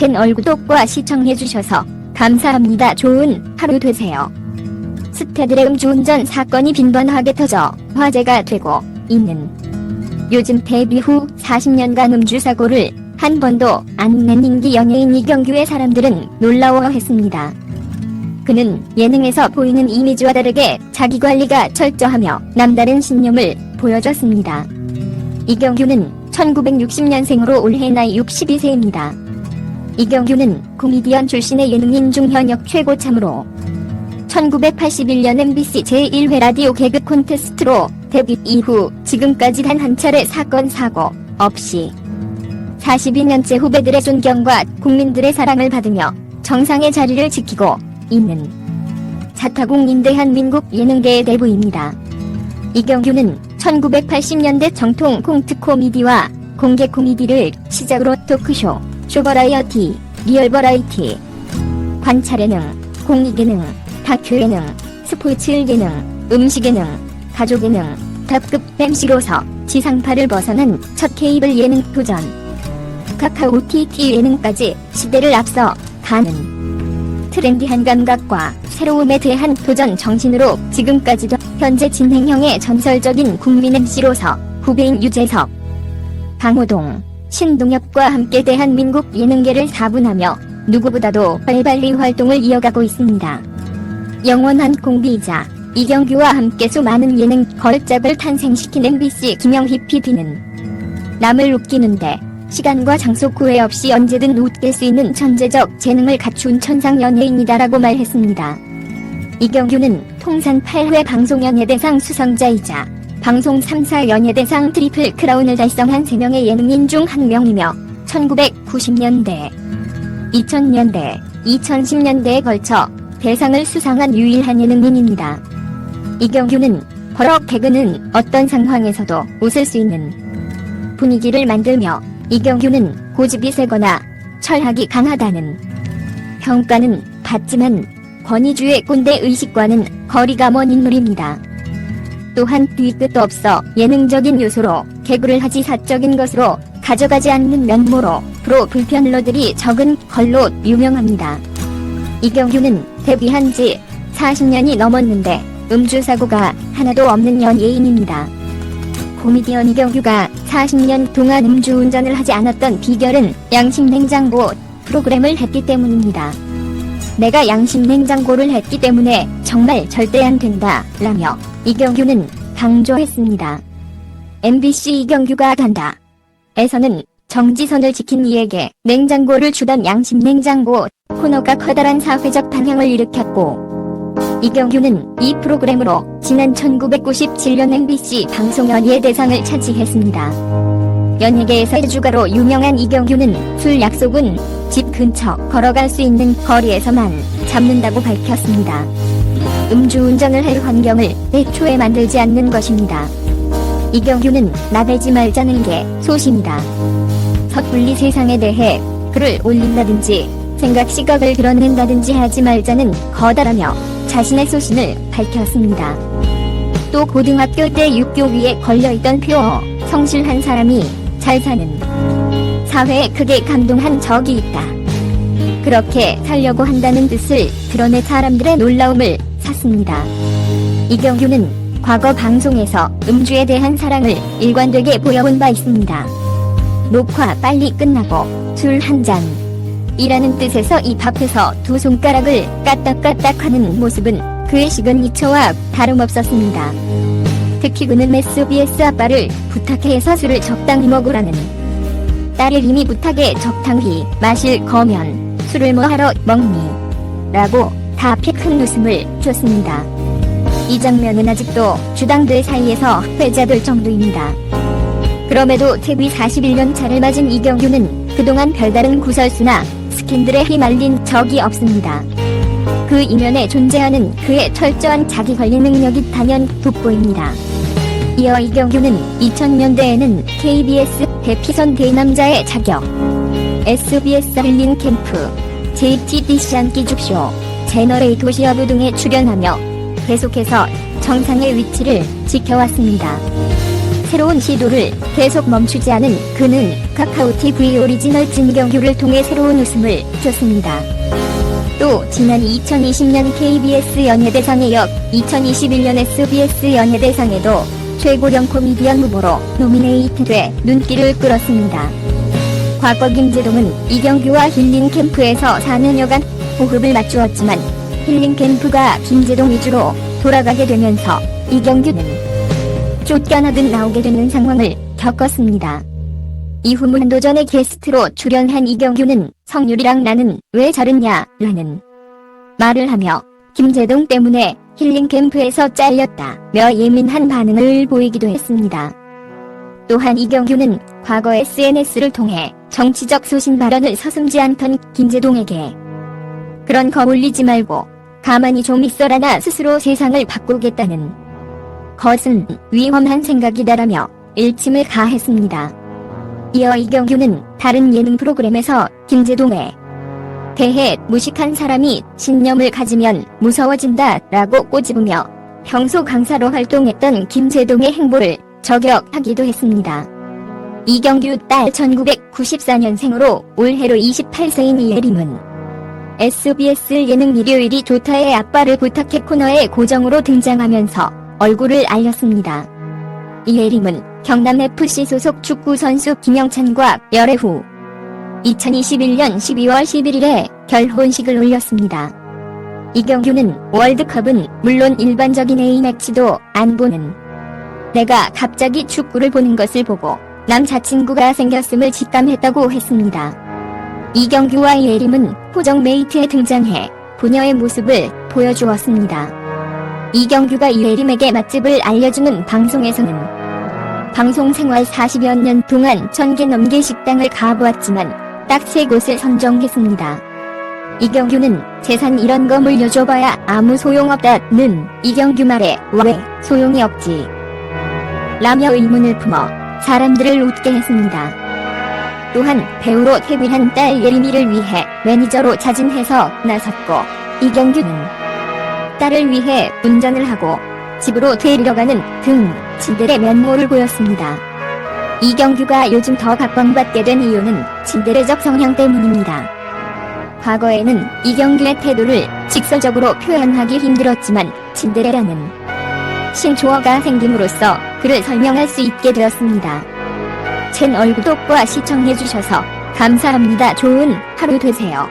채널 구독과 시청해주셔서 감사합니다. 좋은 하루 되세요. 스태들의 음주운전 사건이 빈번하게 터져 화제가 되고 있는 요즘 데뷔 후 40년간 음주사고를 한 번도 안 낸 인기 연예인 이경규의 사람들은 놀라워했습니다. 그는 예능에서 보이는 이미지와 다르게 자기관리가 철저하며 남다른 신념을 보여줬습니다. 이경규는 1960년생으로 올해 나이 62세입니다. 이경규는 코미디언 출신의 예능인 중 현역 최고 참으로 1981년 MBC 제1회 라디오 개그 콘테스트로 데뷔 이후 지금까지 단 한 차례 사건 사고 없이 42년째 후배들의 존경과 국민들의 사랑을 받으며 정상의 자리를 지키고 있는 사타공인 대한민국 예능계의 대부입니다. 이경규는 1980년대 정통 콩트 코미디와 공개 코미디를 시작으로 토크쇼, 쇼버라이어티, 리얼버라이티, 관찰예능, 공익예능, 다큐예능, 스포츠 예능, 음식예능, 가족예능, 탑급 MC로서 지상파를 벗어난 첫 케이블 예능 도전. 카카오 OTT 예능까지 시대를 앞서 가는 트렌디한 감각과 새로움에 대한 도전 정신으로 지금까지도 현재 진행형의 전설적인 국민 MC로서 후배인 유재석, 강호동, 신동엽과 함께 대한민국 예능계를 사분하며 누구보다도 빨리빨리 활동을 이어가고 있습니다. 영원한 공비이자 이경규와 함께 수많은 예능 걸작을 탄생시킨 MBC 김영희 PD는 남을 웃기는데 시간과 장소 구애 없이 언제든 웃길 수 있는 천재적 재능을 갖춘 천상 연예인이다라고 말했습니다. 이경규는 통산 8회 방송연예대상 수상자이자 방송 3사 연예대상 트리플 크라운을 달성한 3명의 예능인 중한 명이며 1990년대, 2000년대, 2010년대에 걸쳐 대상을 수상한 유일한 예능인입니다. 이경규는 버럭 개그는 어떤 상황에서도 웃을 수 있는 분위기를 만들며 이경규는 고집이 세거나 철학이 강하다는 평가는 받지만 권위주의 꼰대 의식과는 거리가 먼 인물입니다. 또한 뒤끝도 없어 예능적인 요소로 개그를 하지 사적인 것으로 가져가지 않는 면모로 프로 불편러들이 적은 걸로 유명합니다. 이경규는 데뷔한 지 40년이 넘었는데 음주 사고가 하나도 없는 연예인입니다. 코미디언 이경규가 40년 동안 음주운전을 하지 않았던 비결은 양심냉장고 프로그램을 했기 때문입니다. 내가 양심 냉장고를 했기 때문에 정말 절대 안 된다 라며 이경규는 강조했습니다. MBC 이경규가 간다. 에서는 정지선을 지킨 이에게 냉장고를 주던 양심 냉장고 코너가 커다란 사회적 방향을 일으켰고 이경규는 이 프로그램으로 지난 1997년 MBC 방송 연예 대상을 차지했습니다. 연예계에서 주가로 유명한 이경규는 술 약속은 집 근처 걸어갈 수 있는 거리에서만 잡는다고 밝혔습니다. 음주운전을 할 환경을 애초에 만들지 않는 것입니다. 이경규는 나대지 말자는 게 소신이다. 섣불리 세상에 대해 글을 올린다든지 생각 시각을 드러낸다든지 하지 말자는 거다라며 자신의 소신을 밝혔습니다. 또 고등학교 때 육교 위에 걸려있던 표어 성실한 사람이 잘 사는 사회에 크게 감동한 적이 있다. 그렇게 살려고 한다는 뜻을 드러내 사람들의 놀라움을 샀습니다. 이경규는 과거 방송에서 음주에 대한 사랑을 일관되게 보여온 바 있습니다. 녹화 빨리 끝나고 술 한 잔. 이라는 뜻에서 입 앞에서 두 손가락을 까딱까딱 하는 모습은 그의 시그니처와 다름없었습니다. 특히 그는 SBS 아빠를 부탁해서 술을 적당히 먹으라는 딸의 이미 부탁에 적당히 마실 거면 술을 뭐 하러 먹니? 라고 다피 큰 웃음을 줬습니다. 이 장면은 아직도 주당들 사이에서 회자될 정도입니다. 그럼에도 데뷔 41년 차를 맞은 이경규는 그동안 별다른 구설수나 스킨들에 휘말린 적이 없습니다. 그 이면에 존재하는 그의 철저한 자기 관리 능력이 단연 돋보입니다. 이어 이경규는 2000년대에는 KBS 대피선 대남자의 자격, SBS 힐링 캠프, JTBC 한끼죽쇼, 채널A 도시어부 등에 출연하며 계속해서 정상의 위치를 지켜왔습니다. 새로운 시도를 계속 멈추지 않은 그는 카카오 TV 오리지널 진경규를 통해 새로운 웃음을 줬습니다. 또 지난 2020년 KBS 연예대상에 이어 2021년 SBS 연예대상에도 최고령 코미디언 후보로 노미네이트돼 눈길을 끌었습니다. 과거 김재동은 이경규와 힐링 캠프에서 4년여간 호흡을 맞추었지만 힐링 캠프가 김재동 위주로 돌아가게 되면서 이경규는 쫓겨나듯 나오게 되는 상황을 겪었습니다. 이후 무한도전의 게스트로 출연한 이경규는 성률이랑 나는 왜 다르냐 라는 말을 하며 김재동 때문에 힐링 캠프에서 잘렸다며 예민한 반응을 보이기도 했습니다. 또한 이경규는 과거 SNS를 통해 정치적 소신 발언을 서슴지 않던 김재동에게 그런 거 올리지 말고 가만히 좀 있어라나 스스로 세상을 바꾸겠다는 것은 위험한 생각이다라며 일침을 가했습니다. 이어 이경규는 다른 예능 프로그램에서 김재동에 대해 무식한 사람이 신념을 가지면 무서워진다 라고 꼬집으며 평소 강사로 활동했던 김재동의 행보를 저격하기도 했습니다. 이경규 딸 1994년생으로 올해로 28세인 이예림은 SBS 예능 일요일이 좋다의 아빠를 부탁해 코너에 고정으로 등장하면서 얼굴을 알렸습니다. 이예림은 경남FC 소속 축구선수 김영찬과 열애 후 2021년 12월 11일에 결혼식을 올렸습니다. 이경규는 월드컵은 물론 일반적인 A매치도 안 보는 내가 갑자기 축구를 보는 것을 보고 남자친구가 생겼음을 직감했다고 했습니다. 이경규와 이예림은 호정 메이트에 등장해 부녀의 모습을 보여주었습니다. 이경규가 이예림에게 맛집을 알려주는 방송에서는 방송 생활 40여 년 동안 1000개 넘게 식당을 가보았지만 딱 세 곳을 선정했습니다. 이경규는 재산 이런 거 물려줘봐야 아무 소용없다는 이경규 말에 왜 소용이 없지 라며 의문을 품어 사람들을 웃게 했습니다. 또한 배우로 데뷔한 딸 예림이를 위해 매니저로 자진해서 나섰고 이경규는 딸을 위해 운전을 하고 집으로 데리러 가는 등 친들의 면모를 보였습니다. 이경규가 요즘 더 각광받게 된 이유는 친데레적 성향 때문입니다. 과거에는 이경규의 태도를 직설적으로 표현하기 힘들었지만 친데레라는 신조어가 생김으로써 그를 설명할 수 있게 되었습니다. 채널 구독과 시청해주셔서 감사합니다. 좋은 하루 되세요.